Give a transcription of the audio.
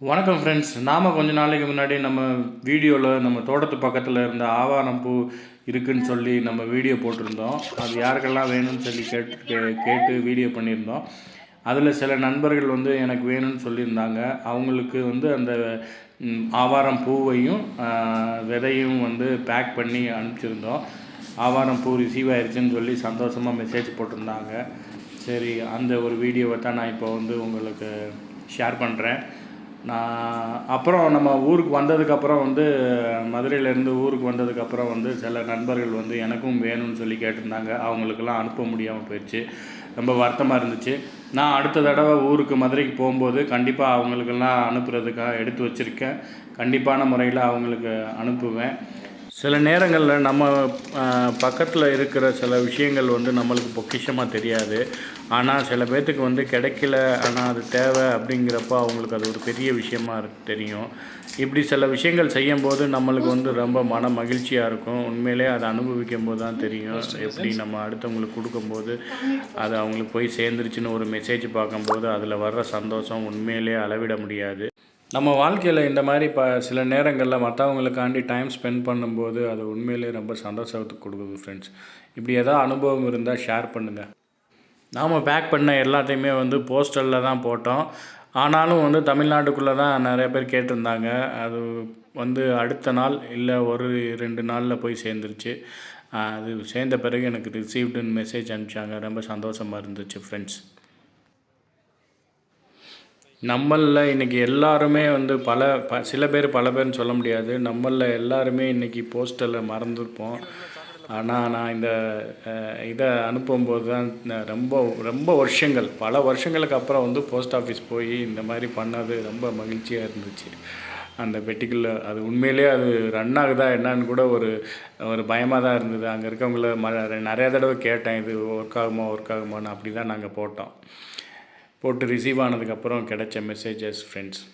வணக்கம் ஃப்ரெண்ட்ஸ் நாம் கொஞ்ச நாளைக்கு முன்னாடி நம்ம வீடியோவில் நம்ம தோட்டத்து பக்கத்தில் இருந்த ஆவாரம் பூ இருக்குன்னு சொல்லி நம்ம வீடியோ போட்டிருந்தோம். அது யாருக்கெல்லாம் வேணும்னு சொல்லி கேட்டு கே- கேட்டு வீடியோ பண்ணியிருந்தோம். அதில் சில நண்பர்கள் வந்து எனக்கு வேணும்னு சொல்லியிருந்தாங்க. அவங்களுக்கு வந்து அந்த ஆவாரம் பூவையும் விதையும் வந்து பேக் பண்ணி அனுப்பிச்சிருந்தோம். ஆவாரம் பூ ரிசீவ் ஆயிடுச்சுன்னு சொல்லி சந்தோஷமாக மெசேஜ் போட்டிருந்தாங்க. சரி அந்த ஒரு வீடியோவை தான் நான் இப்போ வந்து உங்களுக்கு ஷேர் பண்ணுறேன் நான் அப்புறம் நம்ம ஊருக்கு வந்ததுக்கப்புறம் வந்து மதுரையிலேருந்து ஊருக்கு வந்ததுக்கப்புறம் வந்து சில நண்பர்கள் வந்து எனக்கும் வேணும்னு சொல்லி கேட்டிருந்தாங்க. அவங்களுக்கெல்லாம் அனுப்ப முடியாமல் போயிடுச்சு ரொம்ப வருத்தமாக இருந்துச்சு. நான் அடுத்த தடவை ஊருக்கு மதுரைக்கு போகும்போது கண்டிப்பாக அவங்களுக்கெல்லாம் அனுப்புறதுக்காக எடுத்து வச்சுருக்கேன். கண்டிப்பான முறையில் அவங்களுக்கு அனுப்புவேன். சில நேரங்களில் நம்ம பக்கத்தில் இருக்கிற சில விஷயங்கள் வந்து நம்மளுக்கு பொக்கிஷமாக தெரியாது. ஆனால் சில பேர்த்துக்கு வந்து கிடைக்கல ஆனால் அது தேவை அப்படிங்கிறப்ப அவங்களுக்கு அது ஒரு பெரிய விஷயமா தெரியும். இப்படி சில விஷயங்கள் செய்யும்போது நம்மளுக்கு வந்து ரொம்ப மன மகிழ்ச்சியாக இருக்கும். உண்மையிலே அதை அனுபவிக்கும் போது தான் தெரியும். எப்படி நம்ம அடுத்தவங்களுக்கு கொடுக்கும்போது அது அவங்களுக்கு போய் சேர்ந்துருச்சுன்னு ஒரு மெசேஜ் பார்க்கும்போது அதில் வர்ற சந்தோஷம் உண்மையிலே அளவிட முடியாது. நம்ம வாழ்க்கையில் இந்த மாதிரி இப்போ சில நேரங்களில் மற்றவங்களுக்காண்டி டைம் ஸ்பெண்ட் பண்ணும்போது அது உண்மையிலே ரொம்ப சந்தோஷத்துக்கு கொடுக்குது ஃப்ரெண்ட்ஸ் இப்படி ஏதாவது அனுபவம் இருந்தால் ஷேர் பண்ணுங்கள் நாம் பேக் பண்ண எல்லாத்தையுமே வந்து போஸ்டலில் தான் போட்டோம். ஆனாலும் வந்து தமிழ்நாட்டுக்குள்ளே தான் நிறைய பேர் கேட்டிருந்தாங்க. அது வந்து அடுத்த நாள் இல்லை ஒரு ரெண்டு நாளில் போய் சேர்ந்துருச்சு. அது சேர்ந்த பிறகு எனக்கு ரிசீவ்டுன்னு மெசேஜ் அனுப்பிச்சாங்க. ரொம்ப சந்தோஷமாக இருந்துச்சு ஃப்ரெண்ட்ஸ் நம்மளில் இன்றைக்கி எல்லாருமே வந்து பல ப சில பேர் பல பேர்னு சொல்ல முடியாது. நம்மளில் எல்லாருமே இன்றைக்கி போஸ்டலில் மறந்துருப்போம். ஆனால் நான் இந்த இதை அனுப்பும்போது தான் ரொம்ப ரொம்ப வருஷங்கள் பல வருஷங்களுக்கு அப்புறம் வந்து போஸ்ட் ஆஃபீஸ் போய் இந்த மாதிரி பண்ணது ரொம்ப மகிழ்ச்சியாக இருந்துச்சு. அந்த பெட்டிக்குள்ளே அது உண்மையிலேயே அது ரன் ஆகுதா என்னான்னு கூட ஒரு ஒரு பயமாக தான் இருந்தது. அங்கே இருக்கவங்கள ம நிறையா தடவை கேட்டேன் இது ஒர்க் ஆகுமா ஒர்க் ஆகுமான்னு. அப்படி தான் நாங்கள் போட்டோம். போட்டு ரிசீவ் ஆனதுக்கப்புறம் கிடைச்ச மெசேஜஸ் ஃப்ரெண்ட்ஸ்